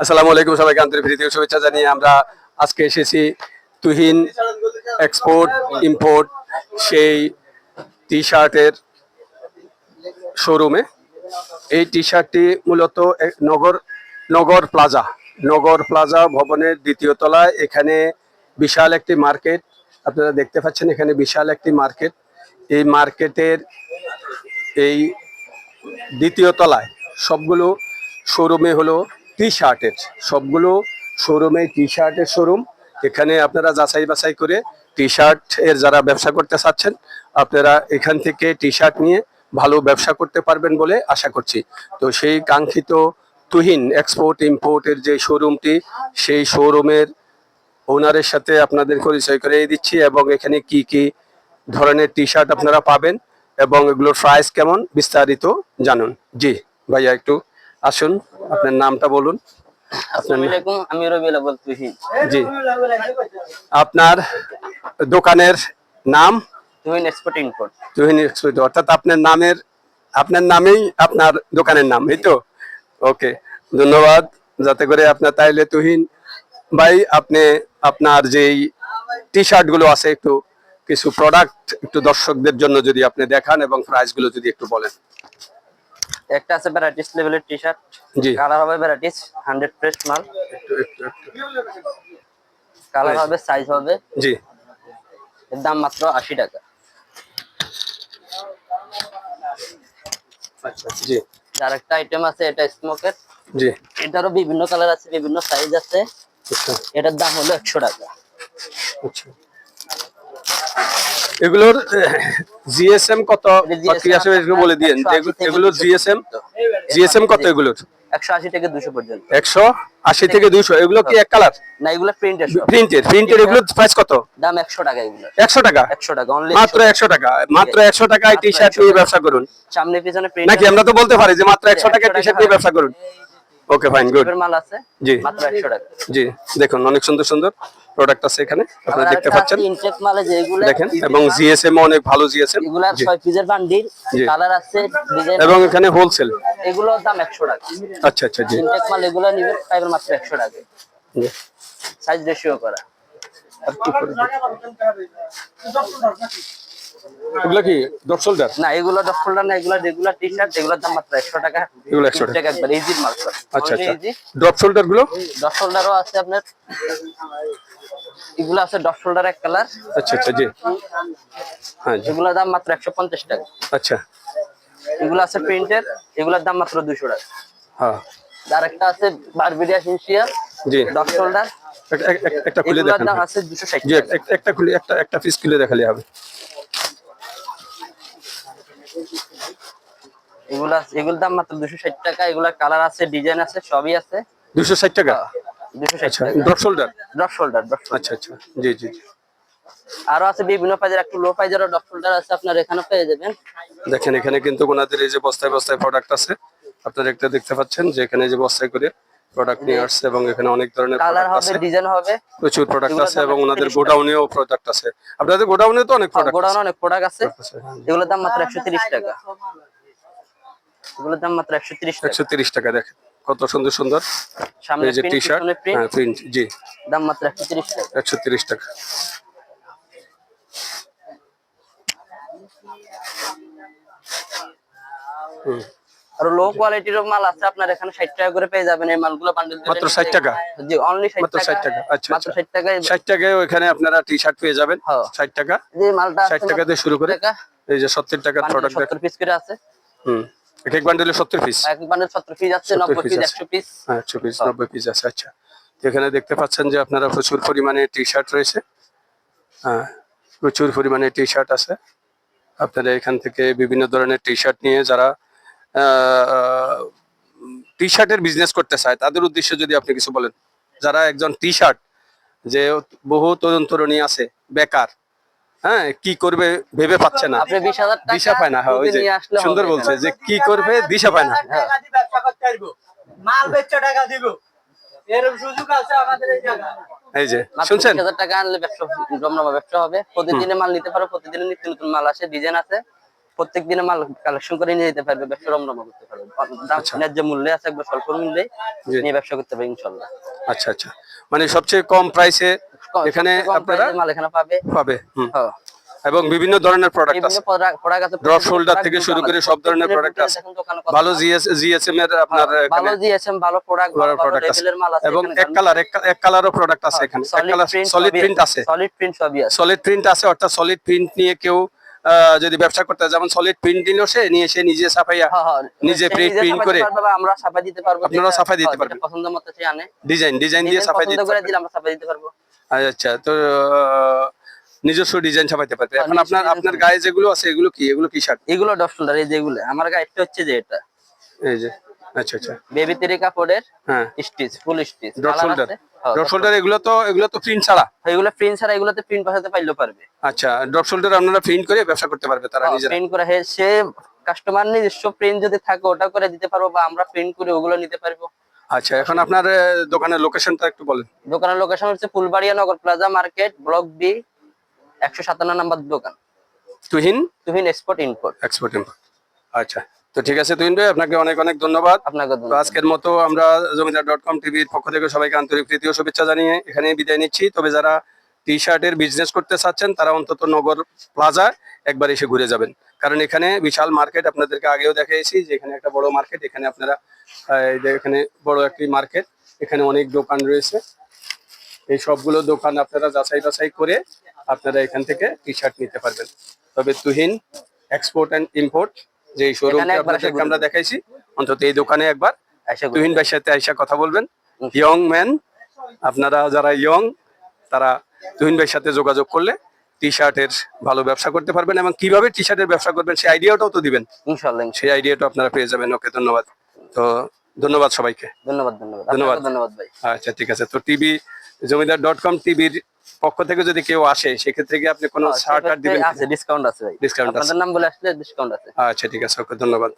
আসসালামু আলাইকুম সবাইকে আন্তরিক প্রীতি শুভেচ্ছা জানিয়ে আমরা আজকে এসেছি তুহিন এক্সপোর্ট ইম্পোর্ট সেই টি শার্টের শোরুমে এই টি শার্টটি মূলত নগর নগর প্লাজা নগর প্লাজা ভবনের দ্বিতীয় তলায়। এখানে বিশাল একটি মার্কেট, আপনারা দেখতে পাচ্ছেন এখানে বিশাল একটি মার্কেট। এই মার্কেটের এই দ্বিতীয় তলায় সবগুলো শোরুমে হলো টি শার্টের সবগুলো শোরুমে টি শার্টের শোরুম এখানে আপনারা যাচাই বাছাই করে টি শার্ট এর যারা ব্যবসা করতে চাচ্ছেন, আপনারা এখান থেকে টি শার্ট নিয়ে ভালো ব্যবসা করতে পারবেন বলে আশা করছি। তো সেই কাঙ্ক্ষিত তুহিন এক্সপোর্ট ইম্পোর্টের যে শোরুমটি সেই শোরুমের ওনারের সাথে আপনাদের পরিচয় করে দিচ্ছি এবং এখানে কি কি ধরনের টি শার্ট আপনারা পাবেন এবং এগুলোর প্রাইস কেমন বিস্তারিত জানুন। জি, ভাইয়া একটু আসুন। আপনার নামটা বলুন। আমি রবিউল আব্বাল তুহিন। জি। আপনার দোকানের নাম? Tuhin export import Tuhin export অর্থাৎ আপনার নামের আপনার নামেই আপনার দোকানের নাম এই তো? ওকে ধন্যবাদ। যাতে করে আপনার তাইলে তুহিন ভাই আপনি আপনার যেই টি শার্টগুলো আছে একটু কিছু প্রোডাক্ট একটু দর্শকদের জন্য যদি আপনি দেখান এবং প্রাইসগুলো যদি একটু বলেন। একটা আছে ভ্যারাইটিস লেভেলের টি শার্ট জি। কালার হবে ভ্যারাইটিস হান্ড্রেড প্রেস মাল। কালার হবে সাইজ হবে। জি। এর দাম মাত্র আশি টাকা। আচ্ছা জি। আর একটা আইটেম আছে এটা স্মোকের জি। এটারও বিভিন্ন কালার আছে বিভিন্ন সাইজ আছে। আচ্ছা। এটার দাম হলো একশো টাকা। আচ্ছা। এগুলোর জিএসএম কত? একটু বলে দিয়েন। 180 থেকে এগুলোর 200 জিএসএম? জিএসএম কত এগুলোর? থেকে পর্যন্ত। থেকে এগুলো কি এক কালার? না এগুলো প্রাইস কত? দাম টাকা এগুলো। একশো টাকা? একশো টাকা অনলি মাত্র একশো টাকা। মাত্র একশো টাকায় টি শার্ট নিয়ে ব্যবসা করুন। সামনে পিছনে প্রিন্ট নাকি আমরা তো বলতে পারি যে মাত্র একশো টাকায় টি শার্ট নিয়ে ব্যবসা করুন। ওকে ফাইন গুড মাল আছে জি। মাত্র একশো টাকা। জি দেখুন অনেক সুন্দর সুন্দর প্রোডাক্ট আছে এখানে। আপনারা দেখতে পাচ্ছেন। ইনটেক মালে যেগুলো দেখেন এবং জিএসএম অনেক ভালো জিএসএম এগুলা ছয় পিসের বান্ডিল। কালার আছে ডিজাইন এবং এখানে হোলসেল এগুলোর দাম একশো টাকা। আচ্ছা আচ্ছা জি। ইনটেক মাল এগুলো নিবে পাইবেন মাত্র একশো টাকা। জি। সাইজ রেশিও করা। আর কি করে দিই? এগুলো কি ডট শোল্ডার না এগুলো ডক ফোল্ডার না এগুলো রেগুলার টি শার্ট এগুলোর দাম মাত্র একশো টাকা। এগুলো 100 টাকা। একবার ইজি মাল আচ্ছা আচ্ছা। ডট শোল্ডারগুলো? আছে আপনার। এগুলো আছে এক কালার আচ্ছা আচ্ছা জি। হ্যাঁ এগুলোর দাম মাত্র একশো পঞ্চাশ টাকা। আচ্ছা। এগুলো আছে প্রিন্টের এগুলোর দাম মাত্র দুশো টাকা। হ্যাঁ। আর একটা আছে বারবিডিয়া সিনসিয়ার জি। ডক শোল্ডার এক- এক- এক- একটা খুলে দাম আছে দুশো ষাট জি এক- এক- একটা খুলে একটা একটা পিস খুলে দেখালে হবে। এগুলা এগুলোর দাম মাত্র দুশো ষাট টাকা এগুলা কালার আছে ডিজাইন আছে সবই আছে। দুশো ষাট টাকা? দুশো ষাট ডট শোল্ডার ডক শোল্ডার আচ্ছা আচ্ছা জি জি। আরও আছে বিভিন্ন প্রাইজের একটু লো প্রাইজেরও ডক শোল্ডার আছে আপনার এখানে পেয়ে যাবেন। দেখেন এখানে কিন্তু ওনাদের এই যে বস্তায় বস্তায় প্রোডাক্ট আছে। আপনারা একটা দেখতে পাচ্ছেন যে এখানে যে বস্তায় করে প্রোডাক্ট নিয়ে আসছে এবং এখানে অনেক ধরনের কালার হবে ডিজাইন হবে। প্রচুর প্রোডাক্ট আছে এবং ওনাদের গোডাউনেও প্রোডাক্ট আছে। আপনাদের গোডাউনে তো অনেক প্রোডাক্ট গোডাউন অনেক প্রোডাক্ট আছে। হ্যাঁ। এগুলোর দাম মাত্র একশো তিরিশ টাকা। এগুলোর দাম মাত্র একশো তিরিশ টাকা। একশো তিরিশ টাকা দেখেন। কত সুন্দর সুন্দর। সামনে যে টি-শার্ট প্রিন্ট হ্যাঁ প্রিন্ট জি। দাম মাত্র একশো তিরিশ টাকা। একশো তিরিশ টাকা। হুম, আর লো কোয়ালিটির মাল আছে আপনার এখানে ষাট টাকা করে পেয়ে যাবেন। এই মালগুলো বান্ডেল মাত্র 60 টাকা? জি অনলি ষাট মাত্র টাকা ষাট টাকা। আচ্ছা মাত্র আচ্ছা। ষাট টাকায় ষাট টাকায় ওখানে আপনারা টি শার্ট পেয়ে যাবেন। হ্যাঁ। ষাট টাকা? যে মালটা ষাট টাকা দিয়ে শুরু করে। এই যে সত্তর টাকার প্রোডাক্ট সত্তর পিস করে আছে। হুম। এক এক বান্ডেলে সত্তর পিস এক বান্ডেল সত্তর পিস আছে 70 নব্বই পিস আছে। একশো পিস হ্যাঁ একশো পিস নব্বই পিস আছে আচ্ছা। এখানে দেখতে পাচ্ছেন যে আপনারা প্রচুর পরিমাণে টি শার্ট রয়েছে। হ্যাঁ প্রচুর পরিমাণে টি শার্ট আছে। আপনারা এখান থেকে বিভিন্ন ধরনের টি শার্ট নিয়ে যারা টি শার্টের বিজনেস করতে চায় তাদের উদ্দেশ্যে যদি আপনি কিছু বলেন। যারা একজন টি শার্ট যে বহু তরুণ তরুণী আছে বেকার হ্যাঁ কি করবে ভেবে পাচ্ছে না। দিশা পায় না হ্যাঁ ওই যে আসলে সুন্দর বলছে যে কি করবে দিশা পায় না পারব মাল বেচে টাকা দিব। এরকম সুযোগ আছে আমাদের এই যে শুনছেন? 20,000 টাকা আনলে ব্যবসা জমজমা ব্যবসা হবে। প্রতিদিনে মাল নিতে পারো প্রতিদিনে নিত্য নতুন মাল আসে ডিজাইন আছে। প্রত্যেক দিনে মাল কালেকশন করে নিয়ে যেতে পারবে ব্যবসা রমরমা করতে পারবে। দাম ন্যায্য মূল্যে আছে একবার স্বল্প মূল্যে আচ্ছা। নিয়ে ব্যবসা করতে পারবে ইনশাল্লাহ। আচ্ছা আচ্ছা। মানে সবচেয়ে কম প্রাইসে এখানে আপনারা মাল এখানে পাবে। পাবে হুম। হ্যাঁ। এবং বিভিন্ন ধরনের প্রোডাক্ট আছে। ড্রপ শোল্ডার থেকে শুরু করে সব ধরনের প্রোডাক্ট আছে। ভালো জিএস জিএসএম এর আপনার ভালো জিএসএম ভালো প্রোডাক্ট ভালো প্রোডাক্ট আছে। এবং এক কালার এক কালারও প্রোডাক্ট আছে এখানে। এক কালার সলিড প্রিন্ট আছে। সলিড প্রিন্ট সবই আছে। সলিড প্রিন্ট আছে অর্থাৎ সলিড প্রিন্ট নিয়ে কেউ যদি ব্যবসা করতে যেমন সলিড প্রিন্ট নিল সে নিয়ে সে নিজে ছাপাইয়া হ্যাঁ, হ্যাঁ। নিজে প্রিন্ট ছাপাইতে করে আমরা সাফাই দিতে পারব আপনারা সাফাই দিতে পারবেন। পছন্দ মতো সে আনে। ডিজাইন ডিজাইন দিয়ে সাফাই দিতে করে দিলে আমরা সাফাই দিতে পারব। আচ্ছা তো নিজস্ব ডিজাইন ছাপাইতে পারবে। হ্যাঁ, এখন আপনার আপনার গায়ে যেগুলো আছে এগুলো কি? এগুলো কি শার্ট এগুলো ডফ শোল্ডার এই যেগুলো। আমার গায়ে একটা হচ্ছে যে এটা। এই যে। আচ্ছা আচ্ছা। বেবি তেরি কাপড়ের হ্যাঁ। Stitch full stitch drop shoulder drop shoulder এগুলো তো এগুলো তো প্রিন্ট ছাড়া। এগুলো প্রিন্ট ছাড়া এগুলোতে প্রিন্ট বসাতে পারলেও পারবে। আচ্ছা ড্রপ শোল্ডার আপনারা প্রিন্ট করে ব্যবসা করতে পারবে তারা নিজেরা। প্রিন্ট করে। সে কাস্টমার নিজস্ব প্রিন্ট যদি থাকে ওটা করে দিতে পারব বা আমরা প্রিন্ট করে ওগুলো নিতে পারব। আচ্ছা এখন আপনার দোকানের লোকেশনটা একটু বলেন। দোকানের লোকেশন হচ্ছে Fulbaria Nagar Plaza market block B একশো সাতান্ন নাম্বার দোকান। Tuhin? Tuhin export import export import আচ্ছা। তো ঠিক আছে ভাই আপনাকে অনেক অনেক ধন্যবাদ। আপনাকে আজকের মতো আমরা জমিদার ডট কম টিভির পক্ষ থেকে সবাইকে আন্তরিক প্রীতি ও শুভেচ্ছা জানিয়ে এখানে বিদায় নিচ্ছি। তবে যারা টি শার্টের বিজনেস করতে চাচ্ছেন তারা অন্তত নগর প্লাজা একবার এসে ঘুরে যাবেন। কারণ এখানে বিশাল মার্কেট আপনাদেরকে আগেও দেখিয়েছি যে এখানে একটা বড় মার্কেট এখানে আপনারা এখানে বড় একটি মার্কেট এখানে অনেক দোকান রয়েছে। এই সবগুলো দোকান আপনারা যাচাই বাছাই করে আপনারা এখান থেকে টি শার্ট নিতে পারবেন। তবে তুহিন এক্সপোর্ট অ্যান্ড ইম্পোর্ট যে শোরুম এখানে আপনাদেরকে আমরা দেখাইছি। অন্তত এই দোকানে একবার। তুহিন ভাইয়ের সাথে আইসা কথা বলবেন। ইয়ং ম্যান আপনারা যারা ইয়ং তারা তুহিন ভাইয়ের সাথে যোগাযোগ করলে টি শার্টের ভালো ব্যবসা করতে পারবেন এবং কীভাবে টি শার্টের ব্যবসা করবেন সেই আইডিয়াটাও তো দিবেন। ইনশাল্লাহ সেই আইডিয়াটা আপনারা পেয়ে যাবেন। ওকে ধন্যবাদ। তো ধন্যবাদ সবাইকে। ধন্যবাদ ধন্যবাদ। ধন্যবাদ। ধন্যবাদ ভাই। আচ্ছা ঠিক আছে। তো টিভি জমিদার ডট কম টিভির পক্ষ থেকে যদি কেউ আসে সেক্ষেত্রে কি আপনি কোনো ছাড় টাড় দিবেন আছে ডিসকাউন্ট আছে ডিসকাউন্ট। আপনাদের নাম বলে আসলে ডিসকাউন্ট আছে। আচ্ছা ঠিক আছে ওকে ধন্যবাদ।